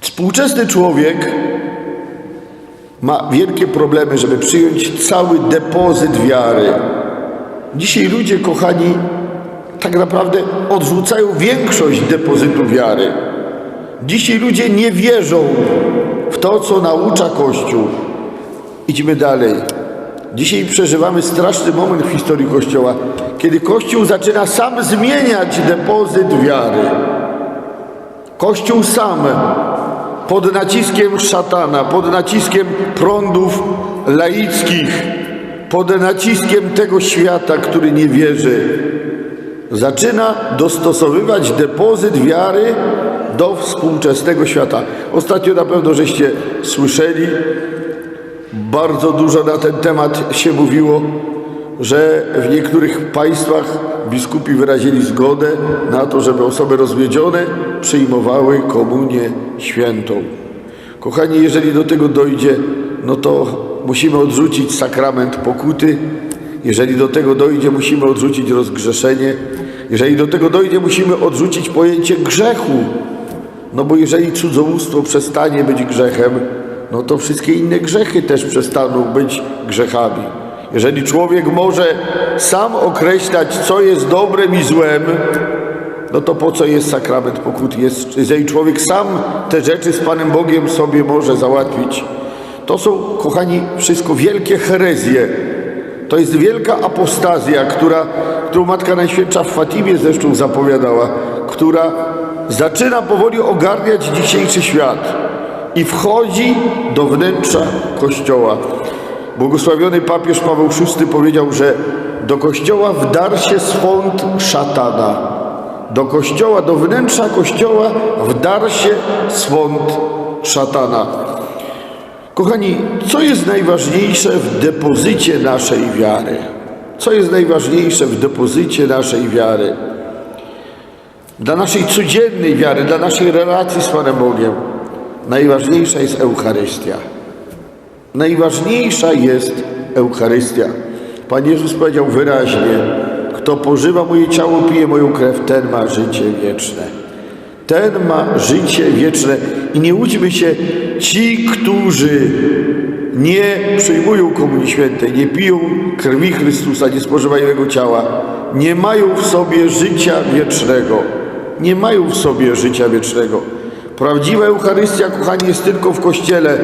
Współczesny człowiek ma wielkie problemy, żeby przyjąć cały depozyt wiary. Dzisiaj ludzie, kochani, tak naprawdę odrzucają większość depozytu wiary. Dzisiaj ludzie nie wierzą w to, co naucza Kościół. Idźmy dalej. Dzisiaj przeżywamy straszny moment w historii Kościoła, kiedy Kościół zaczyna sam zmieniać depozyt wiary. Kościół sam pod naciskiem szatana, pod naciskiem prądów laickich, pod naciskiem tego świata, który nie wierzy, zaczyna dostosowywać depozyt wiary do współczesnego świata. Ostatnio na pewno żeście słyszeli, bardzo dużo na ten temat się mówiło, że w niektórych państwach biskupi wyrazili zgodę na to, żeby osoby rozwiedzione przyjmowały komunię świętą. Kochani, jeżeli do tego dojdzie, no to musimy odrzucić sakrament pokuty. Jeżeli do tego dojdzie, musimy odrzucić rozgrzeszenie. Jeżeli do tego dojdzie, musimy odrzucić pojęcie grzechu. No bo jeżeli cudzołóstwo przestanie być grzechem, no to wszystkie inne grzechy też przestaną być grzechami. Jeżeli człowiek może sam określać, co jest dobrem i złem, no to po co jest sakrament pokuty? Jest, jeżeli człowiek sam te rzeczy z Panem Bogiem sobie może załatwić. To są, kochani, wszystko wielkie herezje. To jest wielka apostazja, która, którą Matka Najświętsza w Fatimie zresztą zapowiadała, która zaczyna powoli ogarniać dzisiejszy świat i wchodzi do wnętrza Kościoła. Błogosławiony papież Paweł VI powiedział, że do Kościoła wdarł się swąd szatana. Do Kościoła, do wnętrza Kościoła wdarł się swąd szatana. Kochani, co jest najważniejsze w depozycie naszej wiary? Co jest najważniejsze w depozycie naszej wiary? Dla naszej codziennej wiary, dla naszej relacji z Panem Bogiem, najważniejsza jest Eucharystia. Najważniejsza jest Eucharystia. Pan Jezus powiedział wyraźnie: Kto pożywa moje ciało, pije moją krew, ten ma życie wieczne. Ten ma życie wieczne. I nie łudźmy się, ci, którzy nie przyjmują Komunii Świętej, nie piją krwi Chrystusa, nie spożywają Jego ciała, nie mają w sobie życia wiecznego. Nie mają w sobie życia wiecznego. Prawdziwa Eucharystia, kochani, jest tylko w Kościele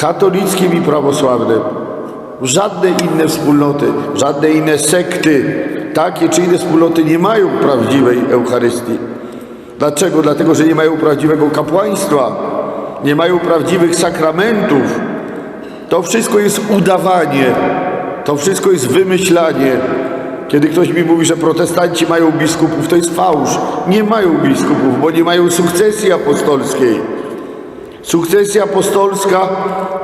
katolickim i prawosławnym. Żadne inne wspólnoty, żadne inne sekty, takie czy inne wspólnoty nie mają prawdziwej Eucharystii. Dlaczego? Dlatego, że nie mają prawdziwego kapłaństwa, nie mają prawdziwych sakramentów. To wszystko jest udawanie, to wszystko jest wymyślanie. Kiedy ktoś mi mówi, że protestanci mają biskupów, to jest fałsz. Nie mają biskupów, bo nie mają sukcesji apostolskiej. Sukcesja apostolska,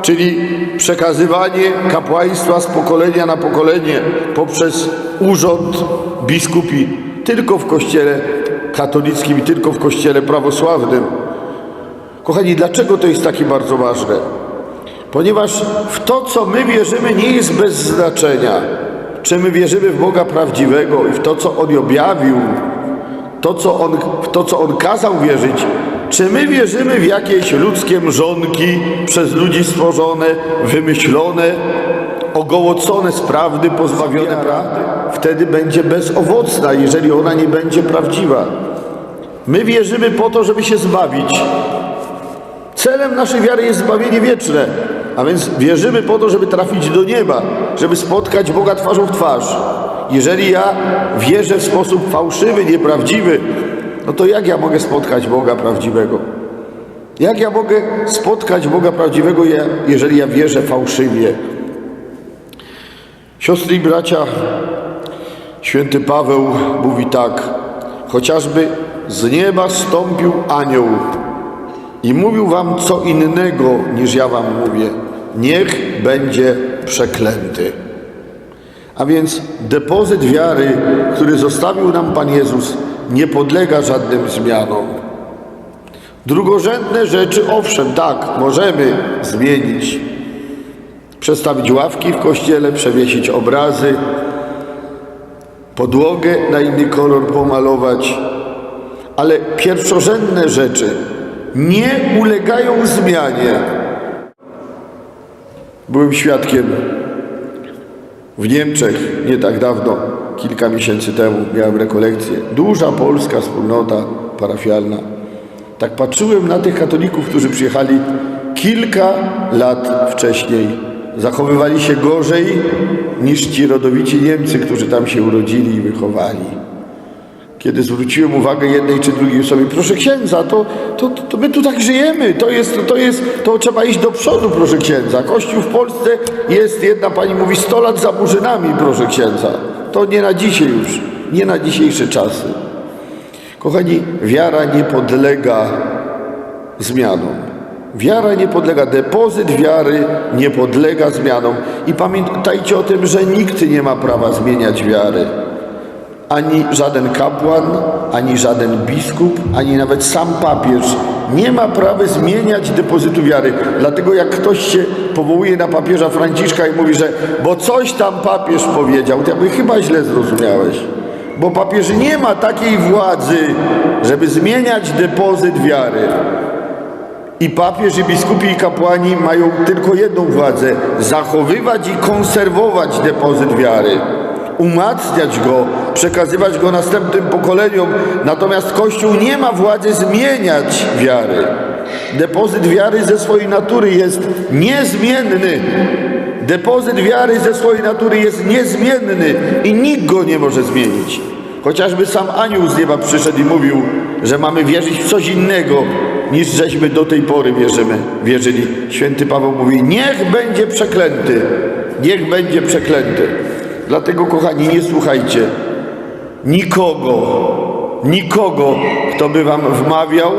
czyli przekazywanie kapłaństwa z pokolenia na pokolenie poprzez urząd biskupi tylko w kościele katolickim i tylko w kościele prawosławnym. Kochani, dlaczego to jest takie bardzo ważne? Ponieważ w to, co my wierzymy, nie jest bez znaczenia. Czy my wierzymy w Boga prawdziwego i w to, co On objawił, to, co on, w to, co On kazał wierzyć, czy my wierzymy w jakieś ludzkie mrzonki przez ludzi stworzone, wymyślone, ogołocone z prawdy, pozbawione prawdy? Wtedy będzie bezowocna, jeżeli ona nie będzie prawdziwa. My wierzymy po to, żeby się zbawić. Celem naszej wiary jest zbawienie wieczne, a więc wierzymy po to, żeby trafić do nieba, żeby spotkać Boga twarzą w twarz. Jeżeli ja wierzę w sposób fałszywy, nieprawdziwy, no to jak ja mogę spotkać Boga prawdziwego? Jak ja mogę spotkać Boga prawdziwego, jeżeli ja wierzę fałszywie? Siostry i bracia, święty Paweł mówi tak, chociażby z nieba stąpił anioł i mówił wam co innego niż ja wam mówię, niech będzie przeklęty. A więc depozyt wiary, który zostawił nam Pan Jezus, nie podlega żadnym zmianom. Drugorzędne rzeczy, owszem, tak, możemy zmienić. Przestawić ławki w kościele, przewiesić obrazy, podłogę na inny kolor pomalować, ale pierwszorzędne rzeczy, nie ulegają zmianie. Byłem świadkiem w Niemczech nie tak dawno, kilka miesięcy temu, miałem rekolekcję. Duża polska wspólnota parafialna. Tak patrzyłem na tych katolików, którzy przyjechali kilka lat wcześniej. Zachowywali się gorzej niż ci rodowici Niemcy, którzy tam się urodzili i wychowali. Kiedy zwróciłem uwagę jednej czy drugiej osobie, proszę księdza, to, to, to my tu tak żyjemy, to jest, to jest, to trzeba iść do przodu, proszę księdza. Kościół w Polsce jest, jedna pani mówi, 100 lat za murzynami, proszę księdza. To nie na dzisiaj już, nie na dzisiejsze czasy. Kochani, wiara nie podlega zmianom. Wiara nie podlega, depozyt wiary nie podlega zmianom. I pamiętajcie o tym, że nikt nie ma prawa zmieniać wiary. Ani żaden kapłan, ani żaden biskup, ani nawet sam papież nie ma prawa zmieniać depozytu wiary. Dlatego jak ktoś się powołuje na papieża Franciszka i mówi, że bo coś tam papież powiedział, to ja mówię, chyba źle zrozumiałeś. Bo papież nie ma takiej władzy, żeby zmieniać depozyt wiary. I papież, i biskupi, i kapłani mają tylko jedną władzę zachowywać i konserwować depozyt wiary, umacniać go, przekazywać go następnym pokoleniom. Natomiast Kościół nie ma władzy zmieniać wiary. Depozyt wiary ze swojej natury jest niezmienny. Depozyt wiary ze swojej natury jest niezmienny i nikt go nie może zmienić. Chociażby sam anioł z nieba przyszedł i mówił, że mamy wierzyć w coś innego, niż żeśmy do tej pory wierzymy, wierzyli. Święty Paweł mówi, niech będzie przeklęty, niech będzie przeklęty. Dlatego, kochani, nie słuchajcie nikogo, nikogo, kto by wam wmawiał,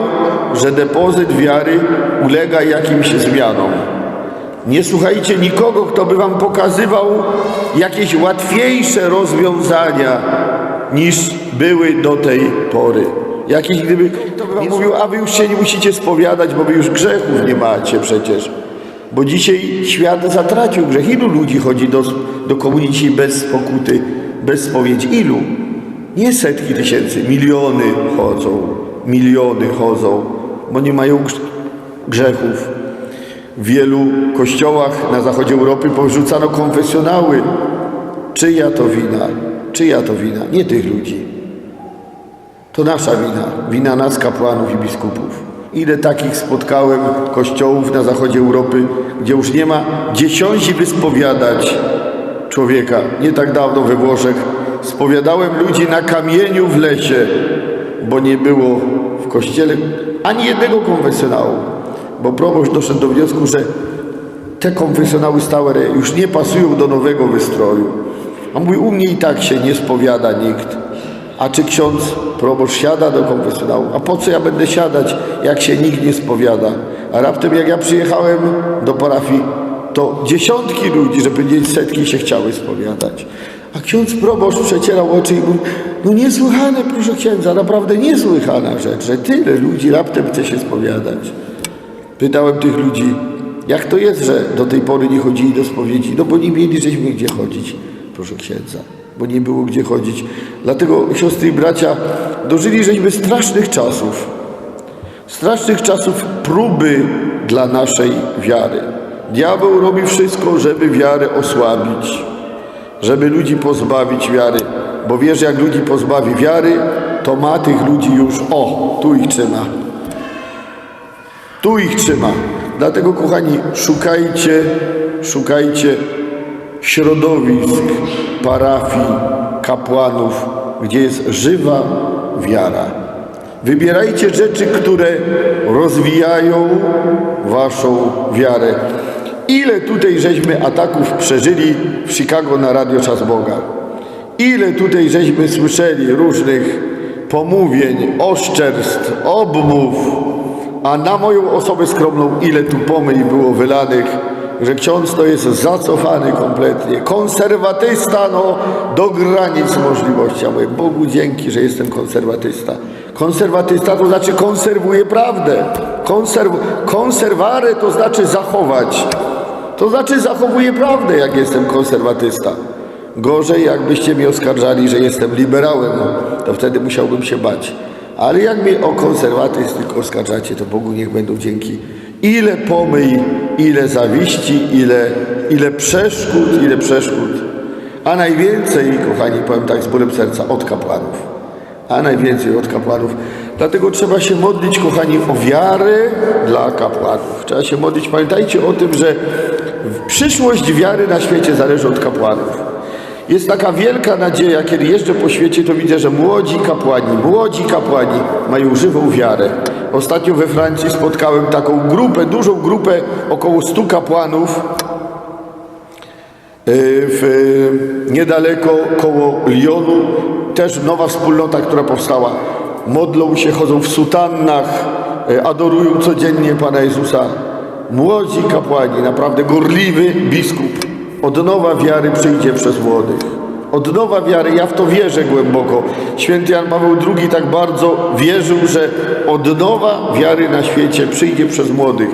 że depozyt wiary ulega jakimś zmianom. Nie słuchajcie nikogo, kto by wam pokazywał jakieś łatwiejsze rozwiązania niż były do tej pory. Jakieś gdyby kto by wam mówił, a wy już się nie musicie spowiadać, bo wy już grzechów nie macie przecież. Bo dzisiaj świat zatracił grzech. Ilu ludzi chodzi do, do komunii bez pokuty, bez spowiedzi? Ilu? Nie setki tysięcy, miliony chodzą, miliony chodzą, bo nie mają grz- grzechów. W wielu kościołach na zachodzie Europy porzucano konfesjonały. Czyja to wina? Czyja to wina? Nie tych ludzi. To nasza wina. Wina nas, kapłanów i biskupów. Ile takich spotkałem kościołów na zachodzie Europy, gdzie już nie ma dziesiąci wyspowiadać człowieka. Nie tak dawno we Włoszech spowiadałem ludzi na kamieniu w lesie, bo nie było w kościele ani jednego konfesjonału. Bo proboszcz doszedł do wniosku, że te konfesjonały stałe już nie pasują do nowego wystroju. A mówi, u mnie i tak się nie spowiada nikt. A czy ksiądz proboszcz siada do konfesjonału? A po co ja będę siadać, jak się nikt nie spowiada? A raptem jak ja przyjechałem do parafii, to dziesiątki ludzi, żeby powiedzieć setki, się chciały spowiadać. A ksiądz proboszcz przecierał oczy i mówił, no niesłychane, proszę księdza, naprawdę niesłychana rzecz, że tyle ludzi raptem chce się spowiadać. Pytałem tych ludzi, jak to jest, że do tej pory nie chodzili do spowiedzi? No bo nie mieli żeśmy gdzie chodzić, proszę księdza, bo nie było gdzie chodzić. Dlatego, siostry i bracia, dożyli żeśmy strasznych czasów. Strasznych czasów próby dla naszej wiary. Diabeł robi wszystko, żeby wiarę osłabić, żeby ludzi pozbawić wiary, bo wiesz, jak ludzi pozbawi wiary, to ma tych ludzi już, o, tu ich trzyma. Tu ich trzyma. Dlatego, kochani, szukajcie, szukajcie środowisk, parafii, kapłanów, gdzie jest żywa wiara. Wybierajcie rzeczy, które rozwijają waszą wiarę. Ile tutaj żeśmy ataków przeżyli w Chicago na Radio Czas Boga? Ile tutaj żeśmy słyszeli różnych pomówień, oszczerstw, obmów, a na moją osobę skromną ile tu pomyj było wylanych, że ksiądz to jest zacofany kompletnie, konserwatysta no, do granic możliwości. Ja mówię, Bogu dzięki, że jestem konserwatysta. Konserwatysta to znaczy konserwuje prawdę. Konserw konserware to znaczy zachować. To znaczy zachowuję prawdę, jak jestem konserwatysta. Gorzej, jakbyście mnie oskarżali, że jestem liberałem, to wtedy musiałbym się bać. Ale jak mnie o konserwatyzm oskarżacie, to Bogu niech będą dzięki. Ile pomyj, ile zawiści, ile, ile przeszkód, ile przeszkód. A najwięcej, kochani, powiem tak z bólem serca, od kapłanów. A najwięcej od kapłanów. Dlatego trzeba się modlić, kochani, o wiarę dla kapłanów. Trzeba się modlić. Pamiętajcie o tym, że przyszłość wiary na świecie zależy od kapłanów. Jest taka wielka nadzieja, kiedy jeżdżę po świecie, to widzę, że młodzi kapłani, młodzi kapłani mają żywą wiarę. Ostatnio we Francji spotkałem taką grupę, dużą grupę, około 100 kapłanów, y, w, niedaleko koło Lyonu, też nowa wspólnota, która powstała. Modlą się, chodzą w sutannach, y, adorują codziennie Pana Jezusa. Młodzi kapłani, naprawdę gorliwy biskup. Od nowa wiary przyjdzie przez młodych. Od nowa wiary, ja w to wierzę głęboko. Święty Jan Paweł II tak bardzo wierzył, że od nowa wiary na świecie przyjdzie przez młodych.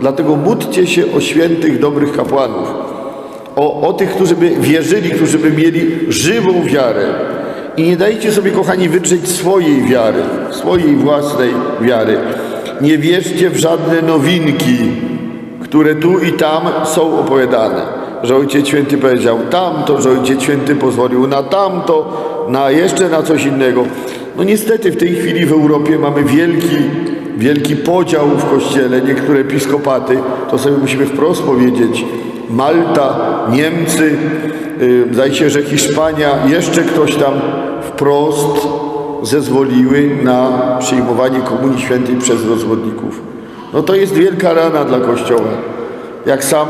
Dlatego módlcie się o świętych, dobrych kapłanów. O, o tych, którzy by wierzyli, którzy by mieli żywą wiarę. I nie dajcie sobie, kochani, wydrzeć swojej wiary, swojej własnej wiary. Nie wierzcie w żadne nowinki, które tu i tam są opowiadane. Że Ojciec Święty powiedział tamto, że Ojciec Święty pozwolił na tamto, na jeszcze na coś innego. No niestety w tej chwili w Europie mamy wielki, wielki podział w Kościele. Niektóre episkopaty, to sobie musimy wprost powiedzieć, Malta, Niemcy, yy, zdaje się, że Hiszpania, jeszcze ktoś tam wprost zezwoliły na przyjmowanie Komunii Świętej przez rozwodników. No to jest wielka rana dla Kościoła. Jak sam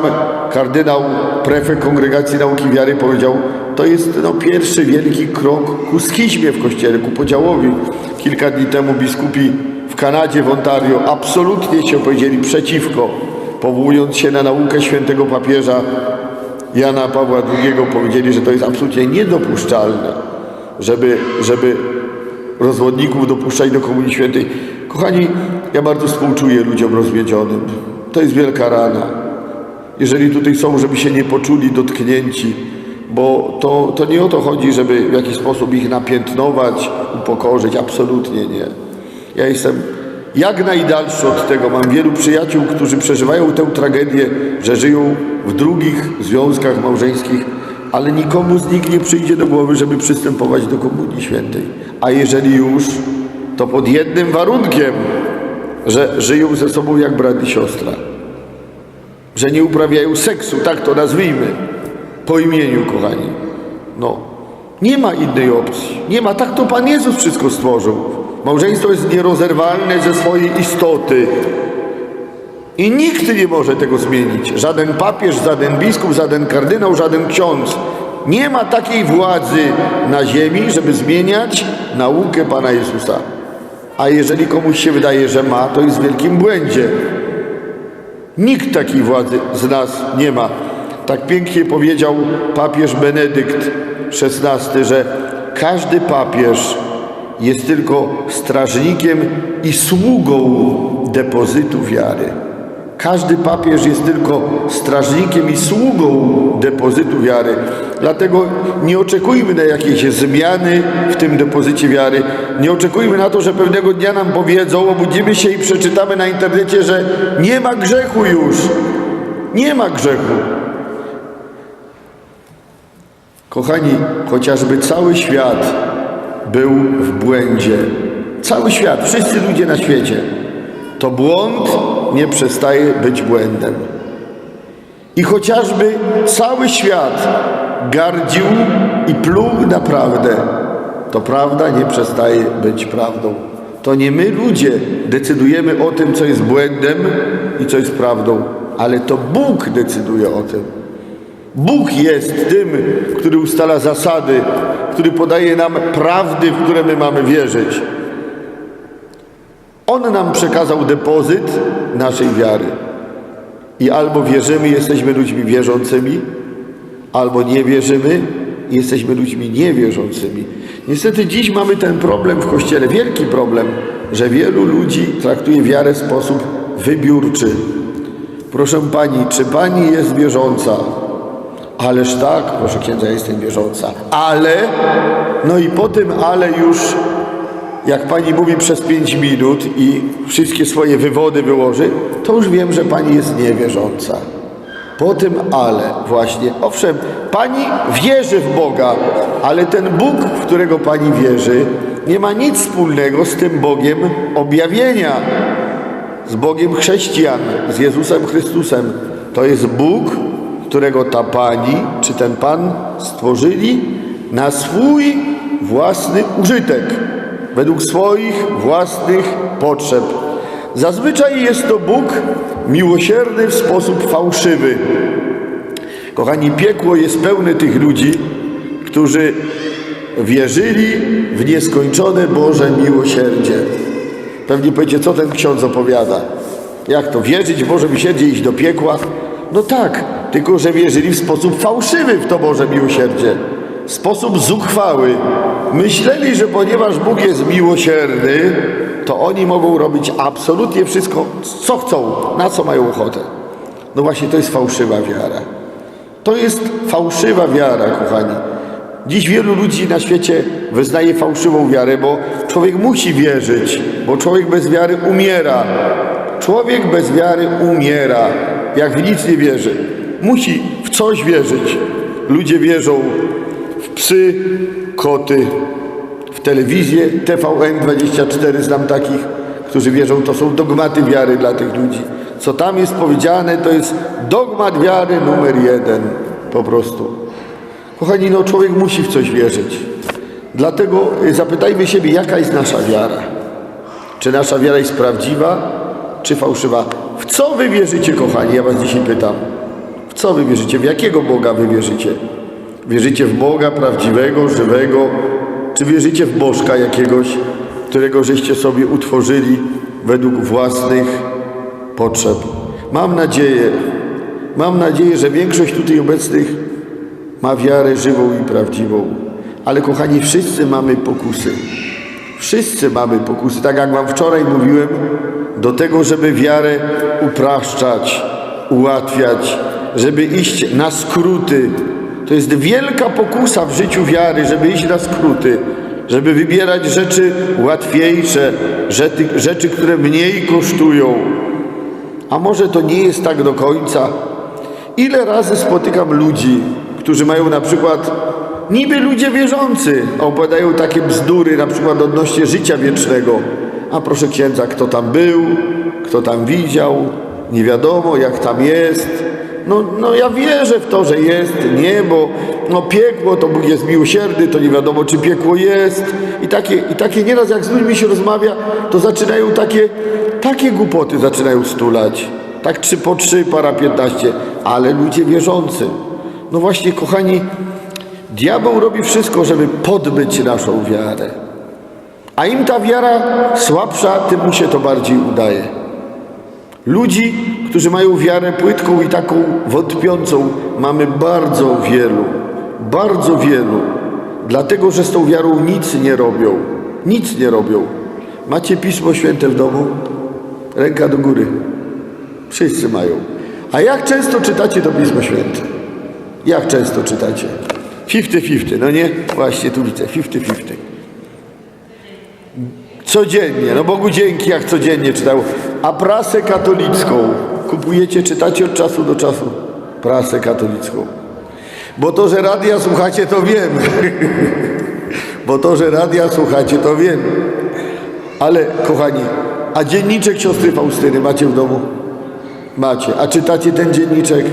kardynał, prefekt Kongregacji Nauki Wiary powiedział, to jest no, pierwszy wielki krok ku schizmie w Kościele, ku podziałowi. Kilka dni temu biskupi w Kanadzie, w Ontario absolutnie się opowiedzieli przeciwko, powołując się na naukę świętego papieża Jana Pawła II, powiedzieli, że to jest absolutnie niedopuszczalne, żeby, żeby rozwodników dopuszczać do Komunii Świętej. Kochani, ja bardzo współczuję ludziom rozwiedzionym. To jest wielka rana. Jeżeli tutaj są, żeby się nie poczuli dotknięci, bo to, to nie o to chodzi, żeby w jakiś sposób ich napiętnować, upokorzyć. Absolutnie nie. Ja jestem jak najdalszy od tego. Mam wielu przyjaciół, którzy przeżywają tę tragedię, że żyją w drugich związkach małżeńskich, ale nikomu z nich nie przyjdzie do głowy, żeby przystępować do Komunii Świętej. A jeżeli już, to pod jednym warunkiem, że żyją ze sobą jak brat i siostra. Że nie uprawiają seksu, tak to nazwijmy, po imieniu, kochani. No, nie ma innej opcji. Nie ma, tak to Pan Jezus wszystko stworzył. Małżeństwo jest nierozerwalne ze swojej istoty. I nikt nie może tego zmienić. Żaden papież, żaden biskup, żaden kardynał, żaden ksiądz. Nie ma takiej władzy na ziemi, żeby zmieniać naukę Pana Jezusa. A jeżeli komuś się wydaje, że ma, to jest w wielkim błędzie. Nikt takiej władzy z nas nie ma. Tak pięknie powiedział papież Benedykt XVI, że każdy papież jest tylko strażnikiem i sługą depozytu wiary. Każdy papież jest tylko strażnikiem i sługą depozytu wiary. Dlatego nie oczekujmy na jakieś zmiany w tym depozycie wiary. Nie oczekujmy na to, że pewnego dnia nam powiedzą, obudzimy się i przeczytamy na internecie, że nie ma grzechu już. Nie ma grzechu. Kochani, chociażby cały świat był w błędzie, cały świat, wszyscy ludzie na świecie, to błąd nie przestaje być błędem. I chociażby cały świat gardził i pluł na prawdę, to prawda nie przestaje być prawdą. To nie my ludzie decydujemy o tym, co jest błędem i co jest prawdą, ale to Bóg decyduje o tym. Bóg jest tym, który ustala zasady, który podaje nam prawdy, w które my mamy wierzyć. On nam przekazał depozyt naszej wiary. I albo wierzymy, jesteśmy ludźmi wierzącymi, albo nie wierzymy, jesteśmy ludźmi niewierzącymi. Niestety dziś mamy ten problem w Kościele, wielki problem, że wielu ludzi traktuje wiarę w sposób wybiórczy. Proszę Pani, czy Pani jest wierząca? Ależ tak, proszę księdza, jestem wierząca. Ale, no i po tym ale już jak pani mówi przez pięć minut i wszystkie swoje wywody wyłoży, to już wiem, że pani jest niewierząca. Po tym ale właśnie, owszem, pani wierzy w Boga, ale ten Bóg, w którego pani wierzy, nie ma nic wspólnego z tym Bogiem objawienia, z Bogiem chrześcijan, z Jezusem Chrystusem. To jest Bóg, którego ta pani czy ten pan stworzyli na swój własny użytek, według swoich własnych potrzeb. Zazwyczaj jest to Bóg miłosierny w sposób fałszywy. Kochani, piekło jest pełne tych ludzi, którzy wierzyli w nieskończone Boże miłosierdzie. Pewnie powiecie, co ten ksiądz opowiada. Jak to? Wierzyć w Boże miłosierdzie iść do piekła? No tak, tylko że wierzyli w sposób fałszywy w to Boże miłosierdzie. W sposób zuchwały. Myśleli, że ponieważ Bóg jest miłosierny, to oni mogą robić absolutnie wszystko, co chcą, na co mają ochotę. No właśnie, to jest fałszywa wiara. To jest fałszywa wiara, kochani. Dziś wielu ludzi na świecie wyznaje fałszywą wiarę, bo człowiek musi wierzyć, bo człowiek bez wiary umiera. Człowiek bez wiary umiera, jak w nic nie wierzy. Musi w coś wierzyć. Ludzie wierzą w psy, koty, w telewizję, TVN24, znam takich, którzy wierzą, to są dogmaty wiary dla tych ludzi. Co tam jest powiedziane, to jest dogmat wiary numer jeden, po prostu. Kochani, no człowiek musi w coś wierzyć. Dlatego y, zapytajmy siebie, jaka jest nasza wiara. Czy nasza wiara jest prawdziwa, czy fałszywa? W co wy wierzycie, kochani? Ja was dzisiaj pytam. W co wy wierzycie? W jakiego Boga wy wierzycie? Wierzycie w Boga prawdziwego, żywego, czy wierzycie w Bożka jakiegoś, którego żeście sobie utworzyli według własnych potrzeb? Mam nadzieję, mam nadzieję, że większość tutaj obecnych ma wiarę żywą i prawdziwą. Ale kochani, wszyscy mamy pokusy. Wszyscy mamy pokusy. Tak jak Wam wczoraj mówiłem, do tego, żeby wiarę upraszczać, ułatwiać, żeby iść na skróty. To jest wielka pokusa w życiu wiary, żeby iść na skróty, żeby wybierać rzeczy łatwiejsze, rzeczy, rzeczy które mniej kosztują. A może to nie jest tak do końca? Ile razy spotykam ludzi, którzy mają na przykład niby ludzie wierzący, a opowiadają takie bzdury na przykład odnośnie życia wiecznego. A proszę księdza, kto tam był, kto tam widział, nie wiadomo jak tam jest. No, no ja wierzę w to, że jest niebo, no piekło, to Bóg jest miłosierny, to nie wiadomo czy piekło jest. I takie, i takie nieraz jak z ludźmi się rozmawia, to zaczynają takie, takie głupoty zaczynają stulać. Tak trzy po trzy, para piętnaście, ale ludzie wierzący. No właśnie, kochani, diabeł robi wszystko, żeby podbyć naszą wiarę. A im ta wiara słabsza, tym mu się to bardziej udaje. Ludzi, którzy mają wiarę płytką i taką wątpiącą, mamy bardzo wielu. Bardzo wielu. Dlatego, że z tą wiarą nic nie robią. Nic nie robią. Macie Pismo Święte w domu? Ręka do góry. Wszyscy mają. A jak często czytacie to Pismo Święte? Jak często czytacie? 50-50, no nie? Właśnie tu widzę, 50-50. Codziennie, no Bogu dzięki, jak codziennie czytał. A prasę katolicką kupujecie, czytacie od czasu do czasu? Prasę katolicką. Bo to, że radia słuchacie, to wiem. Bo to, że radia słuchacie, to wiem. Ale, kochani, a dzienniczek siostry Faustyny macie w domu? Macie. A czytacie ten dzienniczek?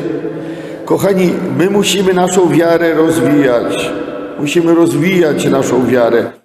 Kochani, my musimy naszą wiarę rozwijać. Musimy rozwijać naszą wiarę.